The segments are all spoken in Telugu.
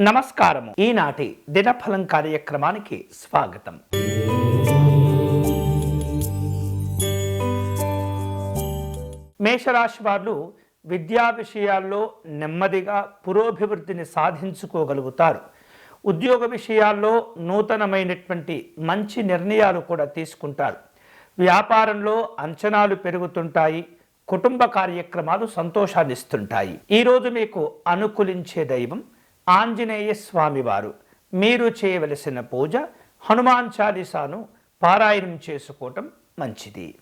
నమస్కారము. ఈనాటి దినఫలం కార్యక్రమానికి స్వాగతం. మేషరాశి వారు విద్యా విషయాల్లో నెమ్మదిగా పురోభివృద్ధిని సాధించుకోగలుగుతారు. ఉద్యోగ విషయాల్లో నూతనమైనటువంటి మంచి నిర్ణయాలు కూడా తీసుకుంటారు. వ్యాపారంలో అంచనాలు పెరుగుతుంటాయి. కుటుంబ కార్యక్రమాలు సంతోషాన్నిస్తుంటాయి. ఈరోజు మీకు అనుకూలించే దైవం ఆంజనేయ స్వామివారు. మీరు చేయవలసిన పూజ హనుమాన్ చాలీసాను పారాయణం చేసుకోవటం మంచిది.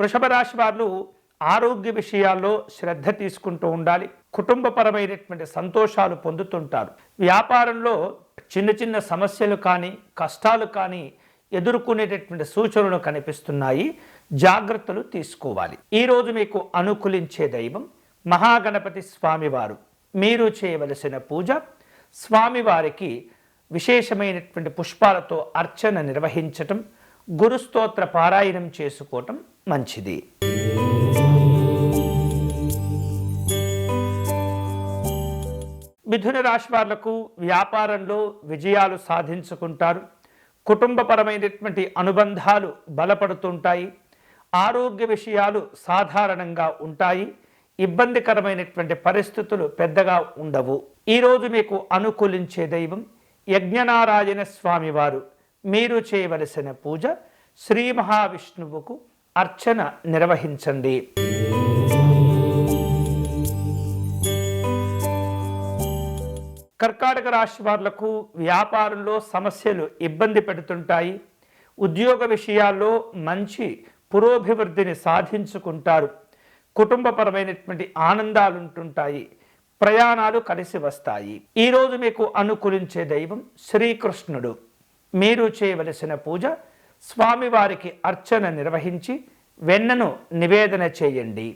వృషభ రాశి వారు ఆరోగ్య విషయాల్లో శ్రద్ధ తీసుకుంటూ ఉండాలి. కుటుంబపరమైనటువంటి సంతోషాలు పొందుతుంటారు. వ్యాపారంలో చిన్న చిన్న సమస్యలు కానీ కష్టాలు కానీ ఎదుర్కొనేటటువంటి సూచనలు కనిపిస్తున్నాయి. జాగ్రత్తలు తీసుకోవాలి. ఈరోజు మీకు అనుకూలించే దైవం మహాగణపతి స్వామివారు. మీరు చేయవలసిన పూజ స్వామివారికి విశేషమైనటువంటి పుష్పాలతో అర్చన నిర్వహించటం గురుస్తోత్ర పారాయణం చేసుకోవటం మంచిది. మిథున రాశి వాళ్ళకు వ్యాపారంలో విజయాలు సాధించుకుంటారు. కుటుంబపరమైనటువంటి అనుబంధాలు బలపడుతుంటాయి. ఆరోగ్య విషయాలు సాధారణంగా ఉంటాయి. ఇబ్బందికరమైనటువంటి పరిస్థితులు పెద్దగా ఉండవు. ఈరోజు మీకు అనుకూలించే దైవం యజ్ఞనారాయణ స్వామివారు. మీరు చేయవలసిన పూజ శ్రీ మహావిష్ణువుకు అర్చన నిర్వహించండి. కర్కాటక రాశి వారులకు వ్యాపారంలో సమస్యలు ఇబ్బంది పెడుతుంటాయి. ఉద్యోగ విషయాల్లో మంచి పురోభివృద్ధిని సాధించుకుంటారు. కుటుంబపరమైనటువంటి ఆనందాలు ఉంటుంటాయి ప్రయాణాలు కలిసి వస్తాయి. ఈరోజు మీకు అనుకూలించే దైవం శ్రీకృష్ణుడు. మీరు చేయవలసిన పూజ స్వామివారికి అర్చన నిర్వహించి వెన్నను నివేదన చేయండి.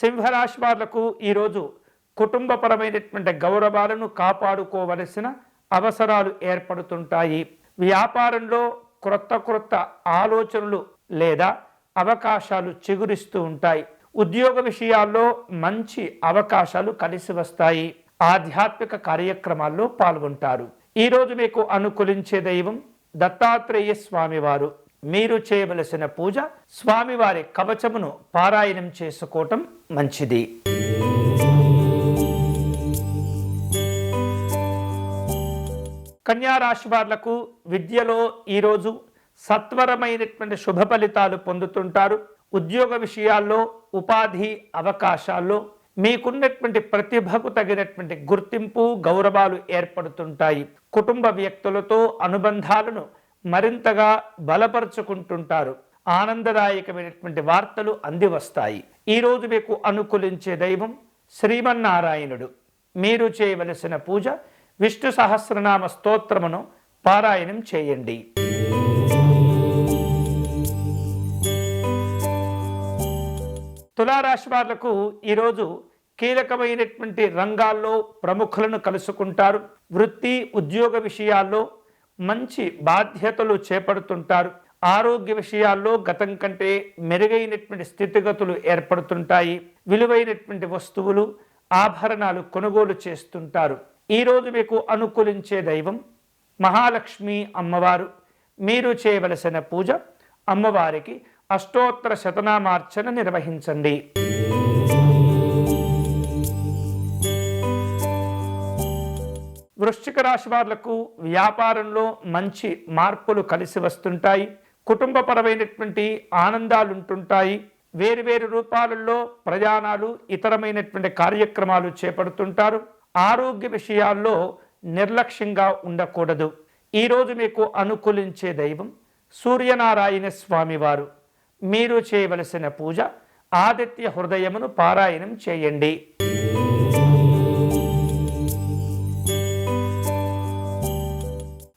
సింహరాశి వాళ్ళకు ఈరోజు కుటుంబపరమైనటువంటి గౌరవాలను కాపాడుకోవలసిన అవసరాలు ఏర్పడుతుంటాయి. వ్యాపారంలో క్రొత్త క్రొత్త ఆలోచనలు లేదా అవకాశాలు చిగురిస్తూ ఉంటాయి. ఉద్యోగ విషయాల్లో మంచి అవకాశాలు కలిసి వస్తాయి. ఆధ్యాత్మిక కార్యక్రమాల్లో పాల్గొంటారు. ఈరోజు మీకు అనుకూలించే దైవం దత్తాత్రేయ స్వామివారు. మీరు చేయవలసిన పూజ స్వామివారి కవచమును పారాయణం చేసుకోవటం మంచిది. కన్యా రాశి వాళ్ళకు విద్యలో ఈరోజు సత్వరమైనటువంటి శుభ ఫలితాలు పొందుతుంటారు. ఉద్యోగ విషయాల్లో ఉపాధి అవకాశాల్లో మీకున్నటువంటి ప్రతిభకు తగినటువంటి గుర్తింపు గౌరవాలు ఏర్పడుతుంటాయి. కుటుంబ వ్యక్తులతో అనుబంధాలను మరింతగా బలపరుచుకుంటుంటారు. ఆనందదాయకమైనటువంటి వార్తలు అంది వస్తాయి ఈరోజు మీకు అనుకూలించే దైవం శ్రీమన్నారాయణుడు. మీరు చేయవలసిన పూజ విష్ణు సహస్రనామ స్తోత్రమును పారాయణం చేయండి. తులారాశి వాళ్ళకు ఈరోజు కీలకమైనటువంటి రంగాల్లో ప్రముఖులను కలుసుకుంటారు. వృత్తి ఉద్యోగ విషయాల్లో మంచి బాధ్యతలు చేపడుతుంటారు. ఆరోగ్య విషయాల్లో గతం కంటే మెరుగైనటువంటి స్థితిగతులు ఏర్పడుతుంటాయి. విలువైనటువంటి వస్తువులు ఆభరణాలు కొనుగోలు చేస్తుంటారు. ఈరోజు మీకు అనుకూలించే దైవం మహాలక్ష్మి అమ్మవారు. మీరు చేయవలసిన పూజ అమ్మవారికి అష్టోత్తర శతనామార్చన నిర్వహించండి. వృశ్చిక రాశి వాళ్ళకు వ్యాపారంలో మంచి మార్పులు కలిసి వస్తుంటాయి. కుటుంబపరమైనటువంటి ఆనందాలు ఉంటుంటాయి వేరువేరు రూపాలలో ప్రయాణాలు ఇతరమైనటువంటి కార్యక్రమాలు చేపడుతుంటారు. ఆరోగ్య విషయాల్లో నిర్లక్ష్యంగా ఉండకూడదు. ఈరోజు మీకు అనుకూలించే దైవం సూర్యనారాయణ స్వామివారు. మీరు చేయవలసిన పూజ ఆదిత్య హృదయమును పారాయణం చేయండి.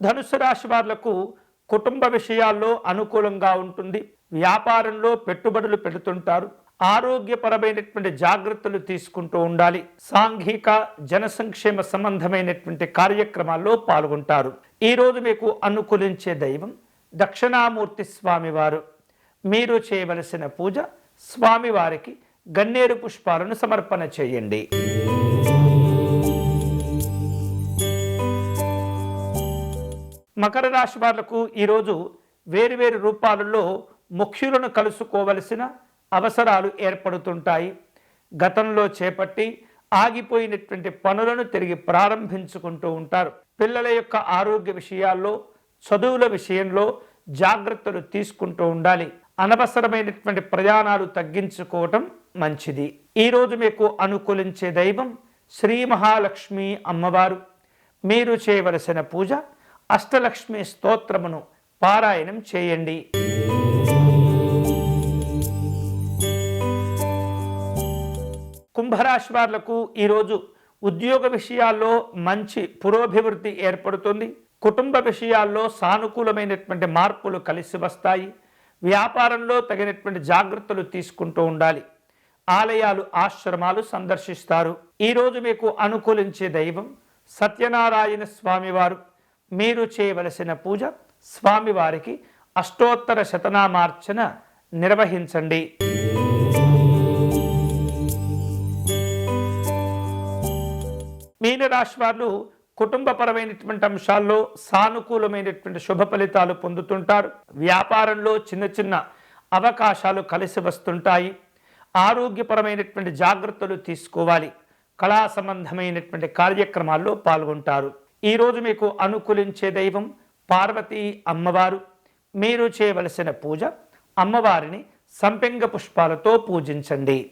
ధనుసు రాశి వాళ్ళకు కుటుంబ విషయాల్లో అనుకూలంగా ఉంటుంది. వ్యాపారంలో పెట్టుబడులు పెడుతుంటారు. ఆరోగ్యపరమైనటువంటి జాగ్రత్తలు తీసుకుంటూ ఉండాలి. సాంఘిక జన సంక్షేమ సంబంధమైనటువంటి కార్యక్రమాల్లో పాల్గొంటారు. ఈరోజు మీకు అనుకూలించే దైవం దక్షిణామూర్తి స్వామివారు. మీరు చేయవలసిన పూజ స్వామివారికి గన్నేరు పుష్పాలను సమర్పణ చేయండి. మకర రాశి వాళ్ళకు ఈరోజు వేరువేరు రూపాలలో ముఖ్యులను కలుసుకోవలసిన అవసరాలు ఏర్పడుతుంటాయి. గతంలో చేపట్టి ఆగిపోయినటువంటి పనులను తిరిగి ప్రారంభించుకుంటూ ఉంటారు. పిల్లల యొక్క ఆరోగ్య విషయాల్లో చదువుల విషయంలో జాగ్రత్తలు తీసుకుంటూ ఉండాలి. అనవసరమైనటువంటి ప్రయాణాలు తగ్గించుకోవటం మంచిది. ఈరోజు మీకు అనుకూలించే దైవం శ్రీ మహాలక్ష్మి అమ్మవారు. మీరు చేయవలసిన పూజ అష్టలక్ష్మి స్తోత్రమును పారాయణం చేయండి. కుంభరాశి వారులకు ఈరోజు ఉద్యోగ విషయాల్లో మంచి పురోభివృద్ధి ఏర్పడుతుంది. కుటుంబ విషయాల్లో సానుకూలమైనటువంటి మార్పులు కలిసి వస్తాయి. వ్యాపారంలో తగినటువంటి జాగ్రత్తలు తీసుకుంటూ ఉండాలి. ఆలయాలు ఆశ్రమాలు సందర్శిస్తారు. ఈరోజు మీకు అనుకూలించే దైవం సత్యనారాయణ స్వామివారు. మీరు చేయవలసిన పూజ స్వామివారికి అష్టోత్తర శతనామార్చన నిర్వహించండి. మీనరాశి వారు కుటుంబపరమైనటువంటి అంశాల్లో సానుకూలమైనటువంటి శుభ ఫలితాలు పొందుతుంటారు. వ్యాపారంలో చిన్న చిన్న అవకాశాలు కలిసి వస్తుంటాయి. ఆరోగ్యపరమైనటువంటి జాగ్రత్తలు తీసుకోవాలి. కళా సంబంధమైనటువంటి కార్యక్రమాల్లో పాల్గొంటారు. ఈరోజు మీకు అనుకూలించే దైవం పార్వతీ అమ్మవారు. మీరు చేయవలసిన పూజ అమ్మవారిని సంపెంగ పుష్పాలతో పూజించండి.